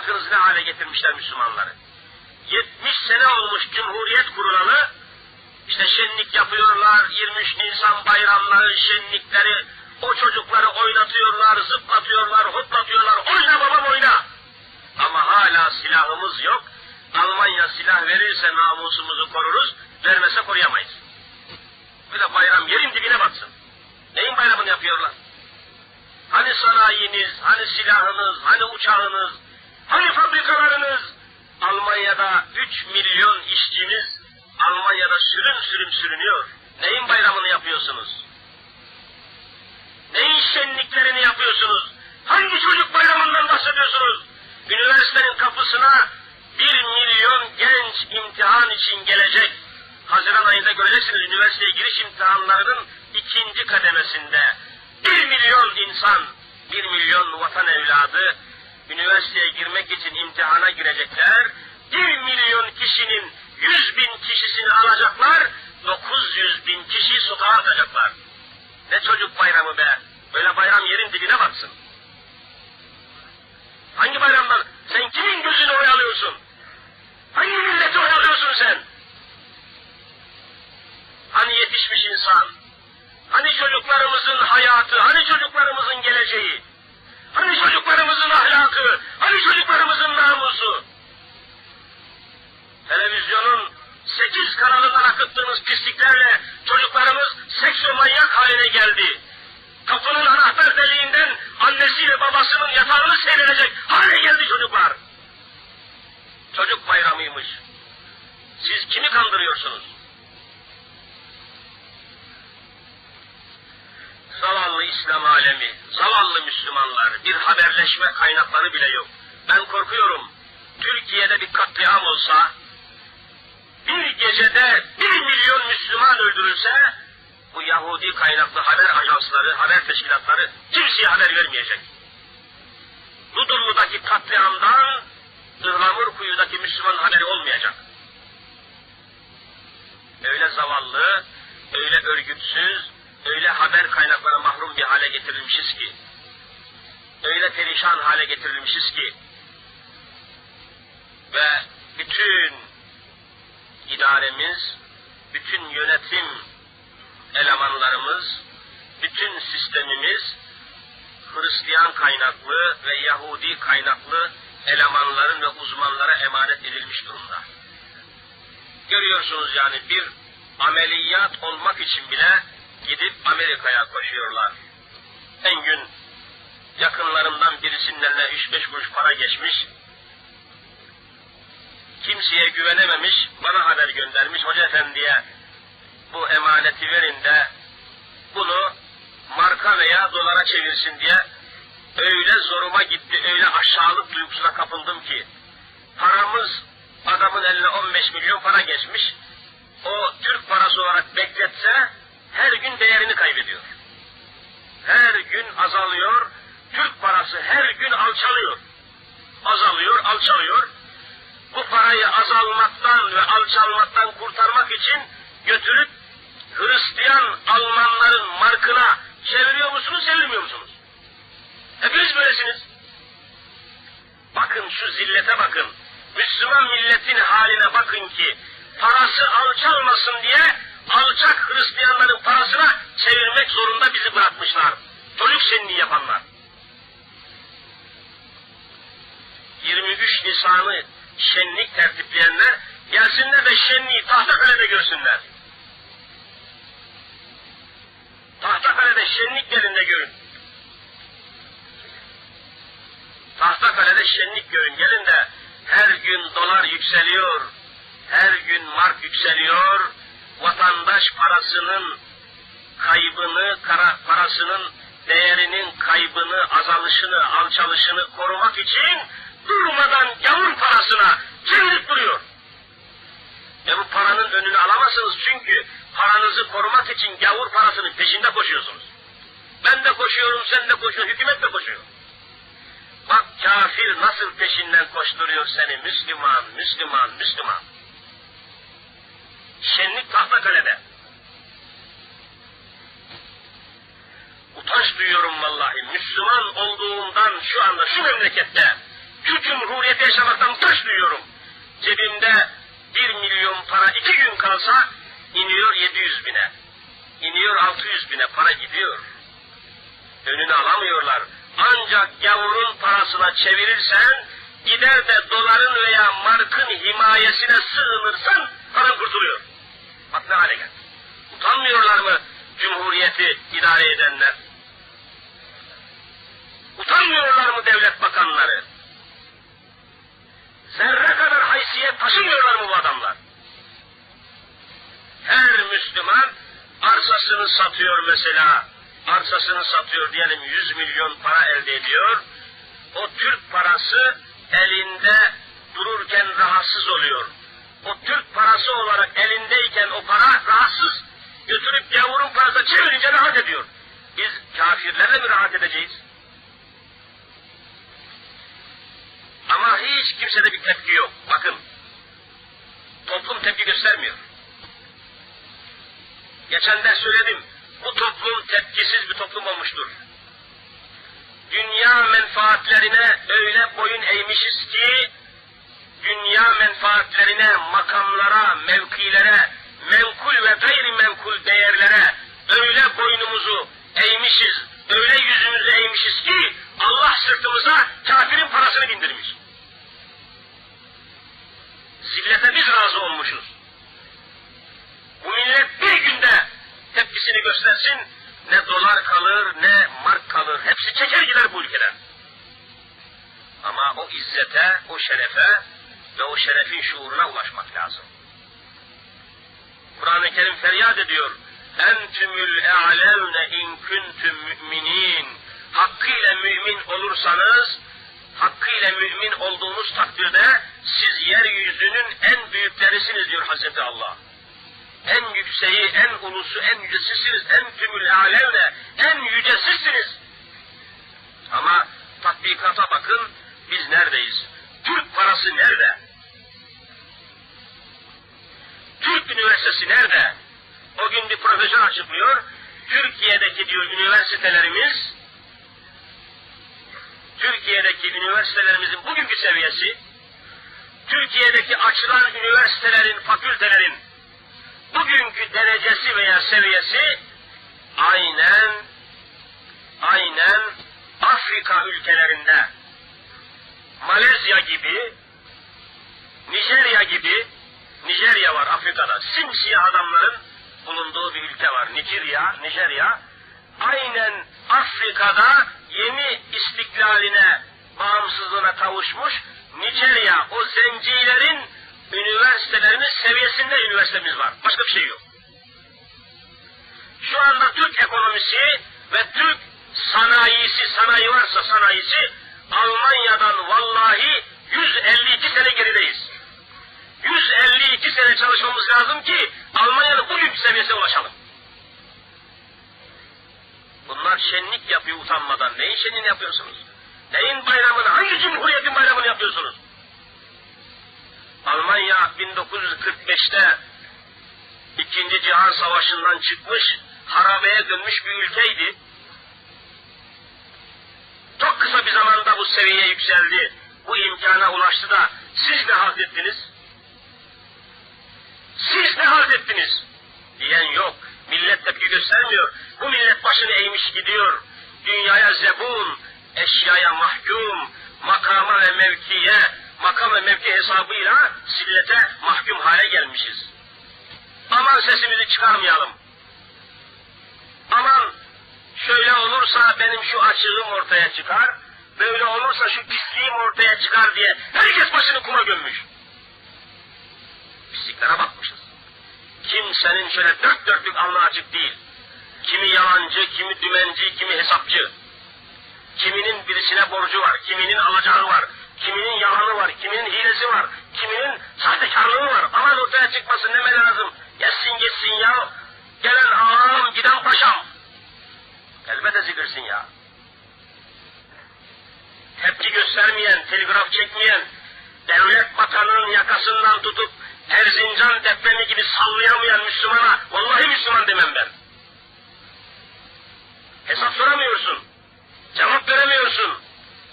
Bakınız ne hale getirmişler Müslümanları. 70 sene olmuş Cumhuriyet kurulalı. İşte şenlik yapıyorlar, 23 Nisan bayramları, şenlikleri, o çocukları oynatıyorlar, zıplatıyorlar, hoplatıyorlar, oyna babam oyna. Ama hala silahımız yok. Almanya silah verirse namusumuzu koruruz, vermese koruyamayız. Böyle bayram yerin dibine batsın. Neyin bayramını yapıyorlar? Hani sanayiniz, hani silahınız, hani uçağınız, hani fabrikalarınız? Almanya'da 3 milyon işçimiz Almanya'da sürüm sürüm sürünüyor. Neyin bayramını yapıyorsunuz? Neyin şenliklerini yapıyorsunuz? Hangi çocuk bayramından bahsediyorsunuz? Üniversitenin kapısına bir milyon genç imtihan için gelecek. Haziran ayında göreceksiniz üniversiteye giriş imtihanlarının ikinci kademesinde. Bir milyon insan, bir milyon vatan evladı üniversiteye girmek için imtihana girecekler. Bir milyon kişinin yüz bin kişisini alacaklar, dokuz yüz bin kişiyi sokağa atacaklar. Ne çocuk bayramı be! Böyle bayram yerin dibine batsın. Hangi bayramdan? Sen kimin gözünü oyalıyorsun? Hangi milleti oyalıyorsun sen? Hani yetişmiş insan? Hani çocuklarımızın hayatı? Hani çocuklarımızın geleceği? Hani çocuklarımızın ahlakı? Hani çocuklarımızın namusu? Televizyonun sekiz kanalından akıttığımız pisliklerle çocuklarımız seksomanyak haline geldi. Kapının anahtar deliğinden annesiyle babasının yatağını seyredecek hale geldi çocuklar. Çocuk bayramıymış. Siz kimi kandırıyorsunuz? Zavallı İslam alemi, zavallı Müslümanlar, bir haberleşme kaynakları bile yok. Ben korkuyorum, Türkiye'de bir katliam olsa, bir gecede bir milyon Müslüman öldürülse, bu Yahudi kaynaklı haber ajansları, haber teşkilatları kimseye haber vermeyecek. Ludurlu'daki katliamdan Ihlamur kuyudaki Müslüman haberi olmayacak. Öyle zavallı, öyle örgütsüz, öyle haber kaynaklarına mahrum bir hale getirilmişiz ki, öyle perişan hale getirilmişiz ki, ve bütün idaremiz, bütün yönetim elemanlarımız, bütün sistemimiz Hristiyan kaynaklı ve Yahudi kaynaklı elemanların ve uzmanlara emanet edilmiş durumda. Görüyorsunuz yani bir ameliyat olmak için bile gidip Amerika'ya koşuyorlar. En gün yakınlarımdan birisinin eline 3-5 kuruş para geçmiş, kimseye güvenememiş, bana haber göndermiş, hoca efendiye. Bu emaneti verin de bunu marka veya dolara çevirsin diye öyle zoruma gitti, öyle aşağılık duygusuna kapıldım ki. Paramız adamın eline 15 milyon para geçmiş, o Türk parası olarak bekletse kaybediyor. Her gün azalıyor, Türk parası her gün alçalıyor. Azalıyor, alçalıyor. Bu parayı azalmaktan ve alçalmaktan kurtarmak için götürüp Hristiyan Almanların markına çeviriyor musunuz, çevirmiyor musunuz? Hepiniz böylesiniz. Bakın şu zillete bakın. Müslüman milletin haline bakın ki parası alçalmasın diye alçak Hristiyanların parasına çevirmek zorunda bizi bırakmışlar. Çocuk şenliği yapanlar. 23 Nisan'ı şenlik tertipleyenler gelsinler de şenliği Tahtakale'de görsünler. Tahtakale'de şenlik yerinde görün. Tahtakale'de şenlik görün. Gelin de her gün dolar yükseliyor, her gün mark yükseliyor, vatandaş parasının kaybını, kara, parasının değerinin kaybını, azalışını, alçalışını korumak için durmadan gavur parasına çevirip duruyor. E bu paranın önünü alamazsınız çünkü paranızı korumak için gavur parasının peşinde koşuyorsunuz. Ben de koşuyorum, sen de koşuyorsun, hükümet de koşuyor. Bak kafir nasıl peşinden koşturuyor seni Müslüman, Müslüman, Müslüman. Şenlik Tahtakale'de. Utanç duyuyorum vallahi. Müslüman olduğumdan şu anda şu memlekette küçük cumhuriyeti yaşamaktan taş duyuyorum. Cebimde bir milyon para iki gün kalsa iniyor 700 bine. İniyor 600 bine para gidiyor. Önünü alamıyorlar. Ancak gavurun parasına çevirirsen gider de doların veya markın himayesine sığınırsan paran kurtuluyor. Ne hale geldi. Utanmıyorlar mı cumhuriyeti idare edenler? Utanmıyorlar mı devlet bakanları? Zerre kadar haysiyet taşımıyorlar mı bu adamlar? Her Müslüman arsasını satıyor mesela. Arsasını satıyor diyelim 100 milyon para elde ediyor. O Türk parası elinde dururken rahatsız oluyor. O Türk parası olarak elindeyken o para rahatsız. Götürüp gavurun parasına çevirince rahat ediyor. Biz kafirlerle mi rahat edeceğiz? Ama hiç kimsede bir tepki yok. Bakın, toplum tepki göstermiyor. Geçen de söyledim, bu toplum tepkisiz bir toplum olmuştur. Dünya menfaatlerine öyle boyun eğmişiz ki, dünya menfaatlerine, makamlara, mevkilere, menkul ve gayrimenkul değerlere öyle boynumuzu eğmişiz, öyle yüzümüzü eğmişiz ki, Allah sırtımıza kafirin parasını bindirmiş. Zillete biz razı olmuşuz. Bu millet bir günde tepkisini göstersin, ne dolar kalır, ne mark kalır, hepsi çeker gider bu ülkeden. Ama o izzete, o şerefe ve o şerefin şuuruna ulaşmak lazım. Kur'an-ı Kerim feryat ediyor. Entümül e'alevne in kuntum müminin. Hakkıyla mümin olursanız, hakkıyla mümin olduğunuz takdirde siz yeryüzünün en büyüklerisiniz diyor Hazreti Allah. En yükseği, en ulusu, en yücesisiniz, en tümül alemle, en yücesisiniz. Ama tatbikata bakın, biz neredeyiz? Türk parası nerede? Türk Üniversitesi nerede? O gün bir profesör açıklıyor, Türkiye'deki diyor üniversitelerimiz, Türkiye'deki üniversitelerimizin bugünkü seviyesi, Türkiye'deki açılan üniversitelerin, fakültelerin bugünkü derecesi veya seviyesi aynen aynen Afrika ülkelerinde. Malezya gibi Nijerya gibi Nijerya var Afrika'da. Simsiyah adamların bulunduğu bir ülke var Nijerya, Nijerya aynen Afrika'da yeni istiklaline bağımsızlığına kavuşmuş Nijerya o zencilerin üniversitelerinin seviyesinde üniversitemiz var. Başka bir şey yok. Şu anda Türk ekonomisi ve Türk sanayisi, sanayi varsa sanayisi Almanya'dan vallahi 152 sene gerideyiz. 152 sene çalışmamız lazım ki Almanya'nın bugünkü seviyesine ulaşalım. Bunlar şenlik yapıyor utanmadan. Neyin şenliğini yapıyorsunuz? Neyin bayramını, hangi cumhuriyetin bayramını yapıyorsunuz? Almanya 1945'te İkinci Cihan Savaşı'ndan çıkmış, harabeye dönmüş bir ülkeydi. Çok kısa bir zamanda bu seviyeye yükseldi, bu imkana ulaştı da siz ne halt ettiniz? Siz ne halt ettiniz? Diyen yok. Millet tepki göstermiyor. Bu millet başını eğmiş gidiyor. Dünyaya zebun, eşyaya mahkum, makama ve mevkiye, makam ve mevki hesabıyla sillete mahkum hale gelmişiz. Aman sesimizi çıkarmayalım. Aman şöyle olursa benim şu açığım ortaya çıkar, böyle olursa şu pisliğim ortaya çıkar diye herkes başını kuma gömmüş. Pisliklere bakmışız. Kimsenin şöyle dört dörtlük alnı açık değil. Kimi yalancı, kimi dümenci, kimi hesapçı. Kiminin birisine borcu var, kiminin alacağı var, kiminin yalanı var, kiminin hilesi var, kiminin sahtekarlığı var. Aman ortaya çıkmasın neme lazım. Geçsin gitsin ya. Gelen ağam, giden paşam. Elbette zikirsin ya. Tepki göstermeyen, telgraf çekmeyen, devlet bakanının yakasından tutup Erzincan depremi gibi sallayamayan Müslümana vallahi Müslüman demem ben. Hesap soramıyorsun. Cevap veremiyorsun.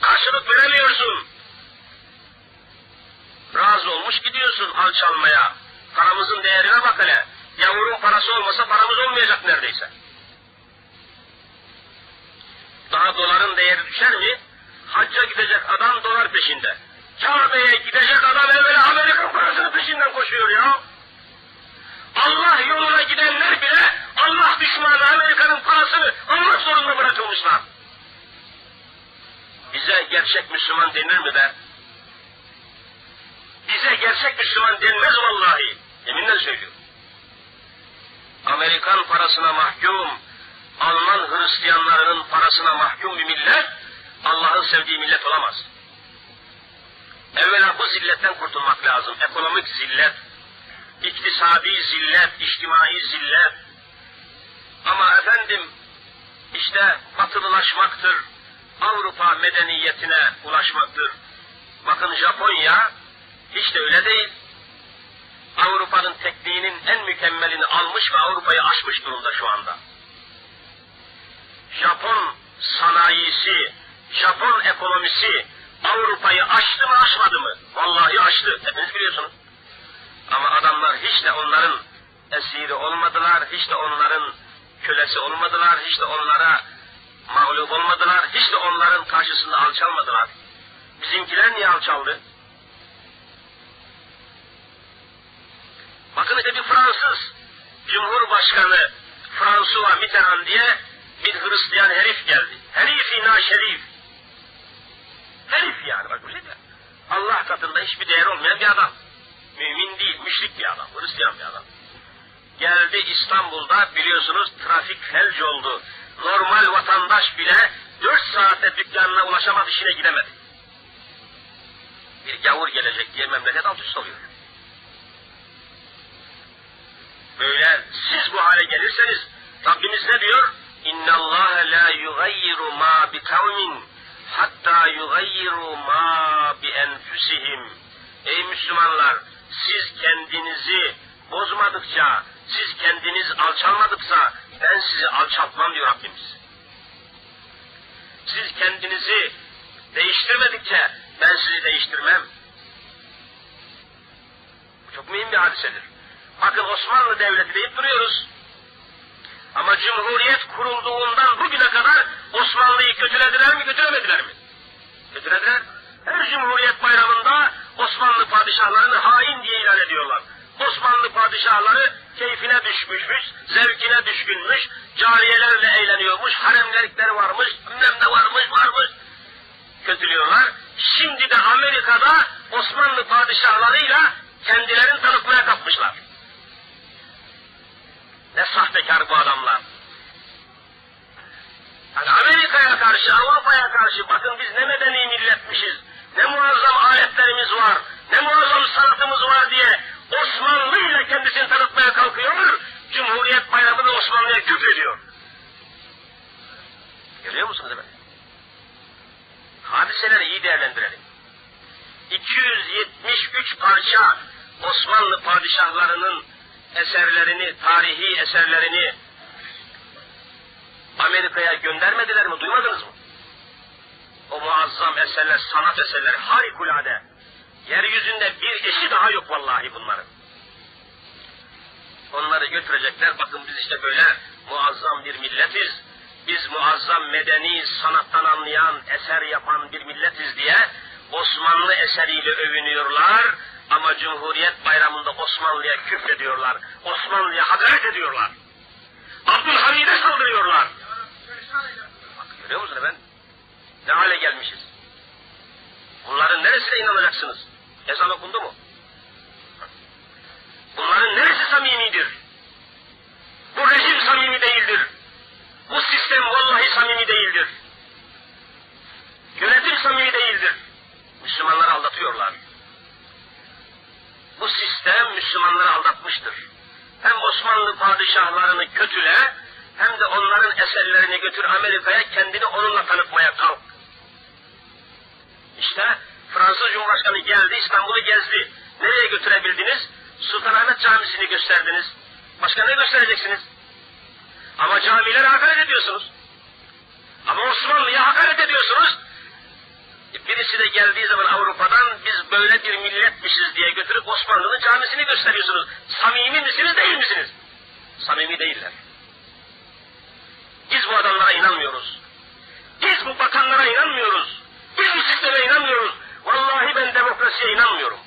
Karşılık veremiyorsun. Razı olmuş gidiyorsun alçalmaya. Paramızın değerine bak hele. Yavrum parası olmasa paramız olmayacak neredeyse. Daha doların değeri düşer mi? Hacca gidecek adam dolar peşinde. Kabe'ye gidecek adam evvela Amerikan parasının peşinden koşuyor ya. Allah yoluna gidenler bile Allah düşmanı Amerika'nın parasını almak zorunda bırakılmışlar. Bize gerçek Müslüman denir mi be? Bize gerçek Müslüman denmez vallahi. Yeminle söylüyorum. Amerikan parasına mahkum, Alman Hristiyanlarının parasına mahkum bir millet, Allah'ın sevdiği millet olamaz. Evvela bu zilletten kurtulmak lazım. Ekonomik zillet, iktisadi zillet, içtimai zillet. Ama efendim, işte batılılaşmaktır, Avrupa medeniyetine ulaşmaktır. Bakın Japonya hiç de öyle değil. Avrupa'nın tekniğinin en mükemmelini almış ve Avrupa'yı aşmış durumda şu anda. Japon sanayisi, Japon ekonomisi Avrupa'yı aştı mı aşmadı mı? Vallahi aştı. Hepiniz biliyorsunuz. Ama adamlar hiç de onların esiri olmadılar, hiç de onların kölesi olmadılar, hiç de onlara mağlup olmadılar, hiç de onların karşısında alçalmadılar. Bizimkiler niye alçaldı? Bakın işte bir Fransız Cumhurbaşkanı François Mitterrand diye bir Hristiyan herif geldi. Herif ina şerif. Herif yani bak öyle de. Allah katında hiçbir değer olmayan bir adam. Mümin değil, müşrik bir adam, Hristiyan bir adam. Geldi İstanbul'da biliyorsunuz trafik felç oldu. Normal vatandaş bile dört saatte dükkanına ulaşamadı, işine gidemedi. Bir gavur gelecek diye memleket alt üst oluyor. Böyle siz bu hale gelirseniz Rabbimiz ne diyor? İnna Allah la yugayyiru ma bi kavmin hatta yugayyiru ma bi enfusihim. Ey Müslümanlar siz kendinizi bozmadıkça, siz kendiniz alçalmadıkça ben sizi alçaltmam diyor Rabbimiz. Siz kendinizi değiştirmedikçe ben sizi değiştirmem. Bu çok mühim bir hadisedir. Bakın Osmanlı Devleti deyip duruyoruz. Ama Cumhuriyet kurulduğundan bugüne kadar Osmanlı'yı kötülediler mi, götüremediler mi? Götürediler. Her Cumhuriyet bayramında Osmanlı padişahlarını hain diye ilan ediyorlar. Osmanlı padişahları keyfine düşmüşmüş, zevkine düşkünmüş, cariyelerle eğleniyormuş, haremlerikleri varmış, bilmem ne varmış, varmış. Kötülüyorlar. Şimdi de Amerika'da Osmanlı padişahlarıyla kendilerini tanıtmaya kalkmışlar. Ne sahtekar bu adamlar. Yani Amerika'ya karşı, Avrupa'ya karşı bakın biz ne medeni milletmişiz, ne muazzam aletlerimiz var, ne muazzam sanatımız var diye Osmanlı ile kendisini tanıtmaya kalkıyor, Cumhuriyet bayramını Osmanlı'ya küfrediyor. Görüyor musunuz efendim? Hadiseleri iyi değerlendirelim. 273 parça Osmanlı padişahlarının eserlerini, tarihi eserlerini Amerika'ya göndermediler mi? Duymadınız mı? O muazzam eserler, sanat eserleri harikulade. Yeryüzünde bir eşi daha yok vallahi bunların. Onları götürecekler. Bakın biz işte böyle muazzam bir milletiz. Biz muazzam medeni, sanattan anlayan, eser yapan bir milletiz diye Osmanlı eseriyle övünüyorlar. Ama Cumhuriyet Bayramı'nda Osmanlı'ya küfrediyorlar. Osmanlı'ya hakaret ediyorlar. Abdülhamid'e saldırıyorlar. Bak görüyor musun efendim? Ne hale gelmişiz? Bunların neresine inanacaksınız? Ezan okundu mu? Bunların neresi samimidir? Bu rejim samimi değildir. Bu sistem vallahi samimi değildir. Yönetim samimi değildir. Müslümanları aldatıyorlar. Bu sistem Müslümanları aldatmıştır. Hem Osmanlı padişahlarını kötüle, hem de onların eserlerini götür Amerika'ya kendini onunla tanıtmaya kalk. İşte Fransız Cumhurbaşkanı geldi, İstanbul'u gezdi. Nereye götürebildiniz? Sultanahmet Camisi'ni gösterdiniz. Başka ne göstereceksiniz? Ama camilere hakaret ediyorsunuz. Ama Osmanlı'ya hakaret ediyorsunuz. Birisi de geldiği zaman Avrupa'dan biz böyle bir milletmişiz diye götürüp Osmanlı'nın camisini gösteriyorsunuz. Samimi misiniz değil misiniz? Samimi değiller. Biz bu adamlara inanmıyoruz. Biz bu bakanlara inanmıyoruz. Biz bu sisteme inanmıyoruz. Vallahi ben demokrasiye inanmıyorum.